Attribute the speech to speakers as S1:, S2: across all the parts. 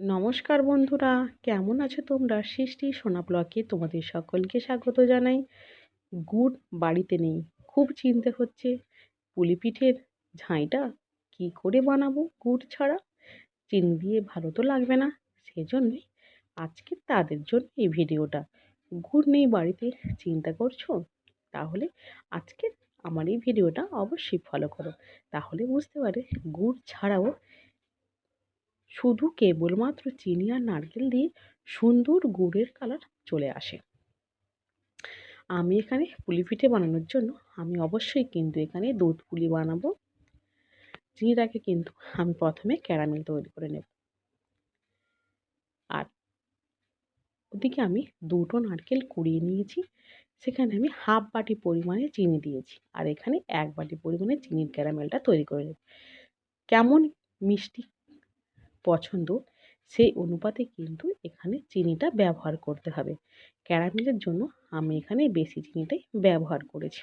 S1: নমস্কার বন্ধুরা, কেমন আছো তোমরা? সৃষ্টি সোনা ব্লকে তোমাদের সকলকে স্বাগত জানাই। গুড় বাড়িতে নেই, খুব চিনতে হচ্ছে। পুলি পিঠের ঝাঁইটা কি করে বানাবো গুড় ছাড়া? চিনি দিয়ে ভালো তো লাগবে না, সেজন্যই আজকে তাদের জন্য এই ভিডিওটা। গুড় নেই বাড়িতে, চিন্তা করছ? তাহলে আজকে আমার এই ভিডিওটা অবশ্যই ফলো করো। তাহলে বুঝতে পারে গুড় ছাড়াও শুধু কেবলমাত্র চিনি আর নারকেল দিয়ে সুন্দর গুড়ের কালার চলে আসে। আমি এখানে পুলি পিঠে বানানোর জন্য আমি অবশ্যই কিন্তু এখানে দুধ পুলি বানাবো। চিনিটাকে কিন্তু আমি প্রথমে ক্যারামেল তৈরি করে নেব। আর ওদিকে আমি দুটো নারকেল কুড়িয়ে নিয়েছি, সেখানে আমি হাফ বাটি পরিমাণে চিনি দিয়েছি। আর এখানে এক বাটি পরিমাণে চিনির ক্যারামেলটা তৈরি করে নেব। কেমন মিষ্টি পছন্দ, সেই অনুপাতে কিন্তু এখানে চিনিটা ব্যবহার করতে হবে। ক্যারামেলের জন্য আমি এখানে বেশি চিনিটাই ব্যবহার করেছি।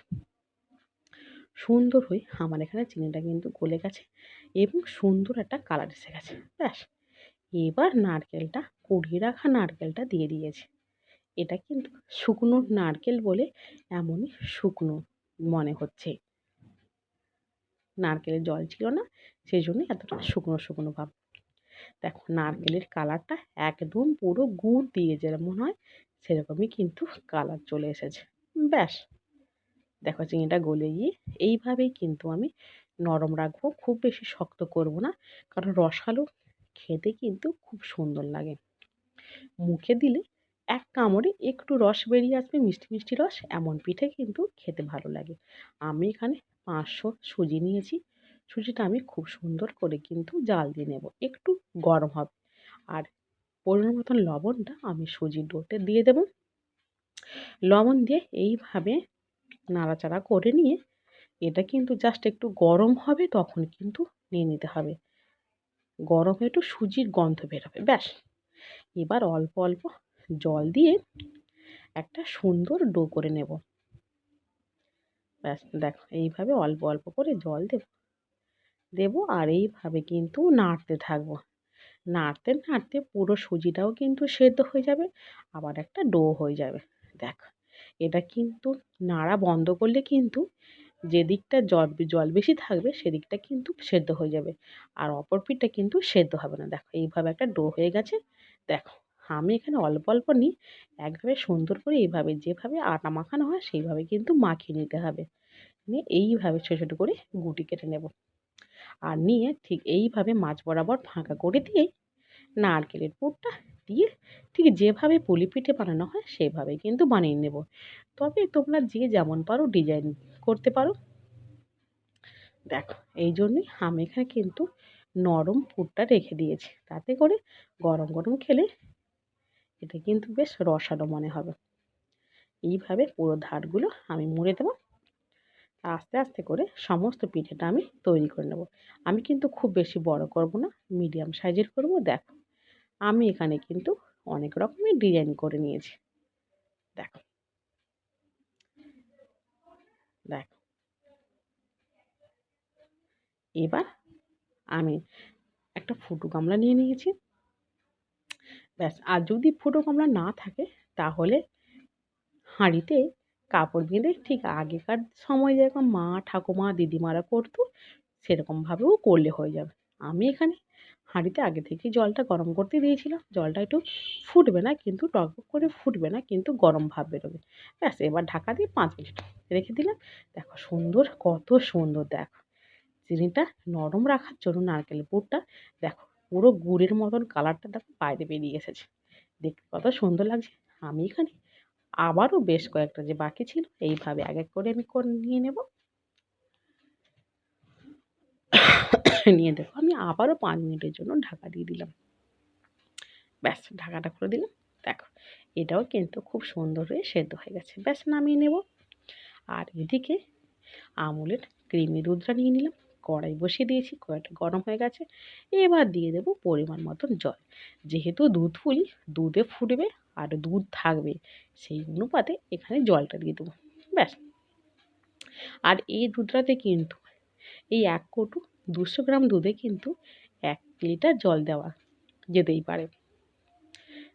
S1: সুন্দর হয়ে আমার এখানে চিনিটা কিন্তু গলে গেছে এবং সুন্দর একটা কালার এসে গেছে। ব্যাস, এবার নারকেলটা, কুড়িয়ে রাখা নারকেলটা দিয়ে দিয়েছে। এটা কিন্তু শুকনো নারকেল বলে এমনই শুকনো মনে হচ্ছে। নারকেলের জল ছিল না, সেই জন্য এতটা শুকনো শুকনো ভাব। দেখো নারকেলের কালারটা একদম পুরো গুড় দিয়ে যেরকম হয়, সেরকমই কিন্তু কালার চলে এসেছে। ব্যাস। দেখো চিনিটা গলে গিয়ে এইভাবেই কিন্তু আমি নরম রাখব, খুব বেশি শক্ত করব না, কারণ রসালো খেতে কিন্তু খুব সুন্দর লাগে। মুখে দিলে এক কামড়ে একটু রস বেরিয়ে আসবে, মিষ্টি মিষ্টি রস, এমন পিঠে কিন্তু খেতে ভালো লাগে। আমি এখানে পাঁচশো সুজি নিয়েছি সুজিটা আমি খুব সুন্দর করে কিন্তু জাল দিয়ে নেব। একটু গরম হবে। আর পরিমাণ মতন লবণটা আমি সুজির ডোতে দিয়ে দেব। লবণ দিয়ে এইভাবে নাড়াচাড়া করে নিয়ে এটা কিন্তু জাস্ট একটু গরম হবে তখন কিন্তু নিয়ে নিতে হবে। গরম একটু সুজির গন্ধ বেরোবে, ব্যাস। এবার অল্প অল্প জল দিয়ে একটা সুন্দর ডো করে নেব। ব্যাস, দেখো, এইভাবে অল্প অল্প করে জল দেব। দেব আর এইভাবে কিন্তু নাড়তে থাকব। নাড়তে নাড়তে পুরো সুজিটাও কিন্তু সেদ্ধ হয়ে যাবে, আবার একটা ডো হয়ে যাবে। দেখ, এটা কিন্তু নাড়া বন্ধ করলে কিন্তু যে দিকটা জল জল বেশি থাকবে সেদিকটা কিন্তু সেদ্ধ হয়ে যাবে। আর অপর পিঠটা কিন্তু সেদ্ধ হবে না। দেখো, এইভাবে একটা ডো হয়ে গেছে। দেখো, আমি এখানে অল্প অল্প নিই একভাবে সুন্দর করে এইভাবে যেভাবে আটা মাখানো হয় সেইভাবে কিন্তু মাখিয়ে নিতে হবে। নিয়ে এইভাবে ছোটো ছোটো করে গুটি কেটে নেব। আর নিয়ে ঠিক এইভাবে মাছ বরাবর ফাঁকা করে দিয়ে নারকেলের পুরটা দিয়ে ঠিক যেভাবে পুলি পিঠে বানানো হয় সেভাবে কিন্তু বানিয়ে নেব। তবে তোমরা যে যেমন পারো ডিজাইন করতে পারো। দেখো, এই জন্যই আমি এখানে কিন্তু নরম পুরটা রেখে দিয়েছি। তাতে করে গরম গরম খেলে এটা কিন্তু বেশ রসালো মনে হবে। এইভাবে পুরো ধারগুলো আমি মুড়ে দেবো। আস্তে আস্তে করে সমস্ত পিঠেটা আমি তৈরি করে নেব। আমি কিন্তু খুব বেশি বড় করব না, মিডিয়াম সাইজের করব, দেখো। আমি এখানে কিন্তু অনেক রকমের ডিজাইন করে নিয়েছি। দেখো। দেখো। এবার আমি একটা ফুটো গামলা নিয়ে নিয়েছি। ব্যাস, আর যদি ফুটো গামলা না থাকে, তাহলে হাঁড়িতে কাপড় বেঁধে ঠিক আগেকার সময় যেরকম মা, ঠাকুমা, দিদিমারা করতো, সেরকমভাবেও করলে হয়ে যাবে। আমি এখানে হাঁড়িতে আগে থেকেই জলটা গরম করতে দিয়েছিলাম। জলটা একটু ফুটবে না কিন্তু টকবক করে ফুটবে না কিন্তু গরম ভাব বেরোবে। ব্যাস, এবার ঢাকা দিয়ে পাঁচ মিনিট রেখে দিলাম। দেখো সুন্দর, কত সুন্দর, দেখো। চিনিটা নরম রাখার জন্য নারকেলের পুরটা, দেখো পুরো গুড়ের মতন কালারটা দেখো বাইরে বেরিয়ে এসেছে। দেখতে কত সুন্দর লাগছে। আমি এখানে আবারও বেশ কয়েকটা যে বাকি ছিল, এইভাবে এক এক করে আমি করে নিয়ে নেব। নিয়ে দেখো, আমি আবারও পাঁচ মিনিটের জন্য ঢাকা দিয়ে দিলাম। ব্যাস, ঢাকাটা করে দিলাম। দেখো, এটাও কিন্তু খুব সুন্দর হয়ে সেদ্ধ হয়ে গেছে। ব্যাস, নামিয়ে নেব। আর এদিকে আমুলের ক্রিমি দুধটা নিয়ে নিলাম। কড়াই বসিয়ে দিয়েছি, কড়াইটা গরম হয়ে গেছে। এবার দিয়ে দেবো পরিমাণ মতন জল। যেহেতু দুধ ফুলি, দুধে ফুটবে আর দুধ থাকবে, সেই অনুপাতে এখানে জলটা দিয়ে দেবো। ব্যাস। আর এই দুধটাতে কিন্তু, এই এক কটু দুশো গ্রাম দুধে কিন্তু এক লিটার জল দেওয়া যেতেই পারে।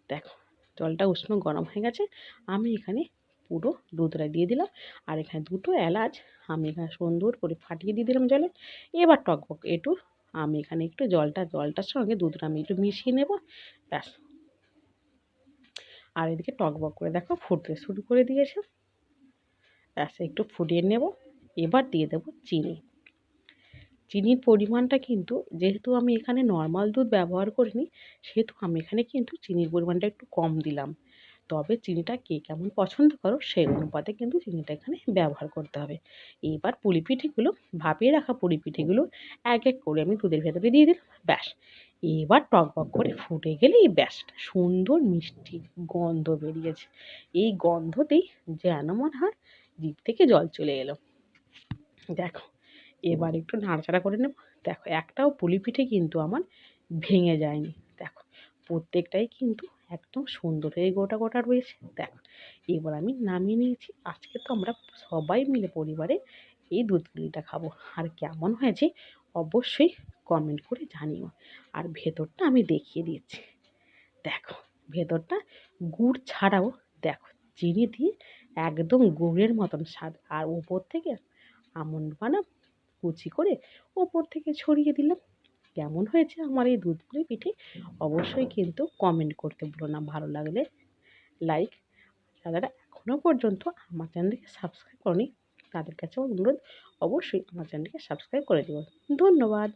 S1: দেখো, জলটা উষ্ণ গরম হয়ে গেছে। আমি এখানে পুরো দুধটা দিয়ে দিলাম। আর এখানে দুটো এলাচ আমি এখানে সুন্দর করে ফাটিয়ে দিয়ে দিলাম জলে। এবার টকবক একটু আমি এখানে একটু জলটা, জলটার সঙ্গে দুধটা আমি একটু মিশিয়ে নেব, ব্যাস। আর এদিকে টকবক করে দেখো ফুটতে শুরু করে দিয়েছে। ব্যাস, একটু ফুটিয়ে নেব। এবার দিয়ে দেবো চিনি। চিনির পরিমাণটা কিন্তু, যেহেতু আমি এখানে নর্মাল দুধ ব্যবহার করিনি, সেহেতু আমি এখানে কিন্তু চিনির পরিমাণটা একটু কম দিলাম। তবে চিনিটা কে কেমন পছন্দ করো সেই অনুপাতে কিন্তু চিনিটা এখানে ব্যবহার করতে হবে। এবার পুলি পিঠেগুলো ভাপিয়ে রাখা পুলি পিঠেগুলো এক এক করে আমি দুধের ভেতরে দিয়ে দিলাম, ব্যাস। এবার টক টকবক করে ফুটে গেলে এই ব্যাসটা সুন্দর মিষ্টি গন্ধ বেরিয়েছে। এই গন্ধতেই যেন মনে হয় জিভ থেকে জল চলে এলো। দেখো, এবার একটু নাড়াচাড়া করে নেব। দেখো, একটাও পুলি পিঠে কিন্তু আমার ভেঙে যায়নি। দেখো, প্রত্যেকটাই কিন্তু একদম সুন্দর হয়ে গোটা গোটা রয়েছে। দেখো, এবার আমি নামিয়ে নিয়েছি। আজকে তো আমরা সবাই মিলে পরিবারে এই দুধ পুলিটা খাব। আর কেমন হয়েছে অবশ্যই কমেন্ট করে জানিও। আর ভেতরটা আমি দেখিয়ে দিয়েছি দেখো, ভেতরটা গুড় ছাড়াও দেখো, চিনি দিয়ে একদম গুড়ের মতন স্বাদ। আর ওপর থেকে আমন্ড বাদাম কুচি করে ওপর থেকে ছড়িয়ে দিলাম। কেমন হয়েছে আমার এই দুধ পুলি পিঠে? অবশ্যই কিন্তু কমেন্ট করতে ভুলো না। ভালো লাগলে লাইক যারা এখনও পর্যন্ত আমার চ্যানেলকে সাবস্ক্রাইব করনি, তাদের কাছে অনুরোধ, অবশ্যই আমার চ্যানেলকে সাবস্ক্রাইব করে দেবেন ধন্যবাদ।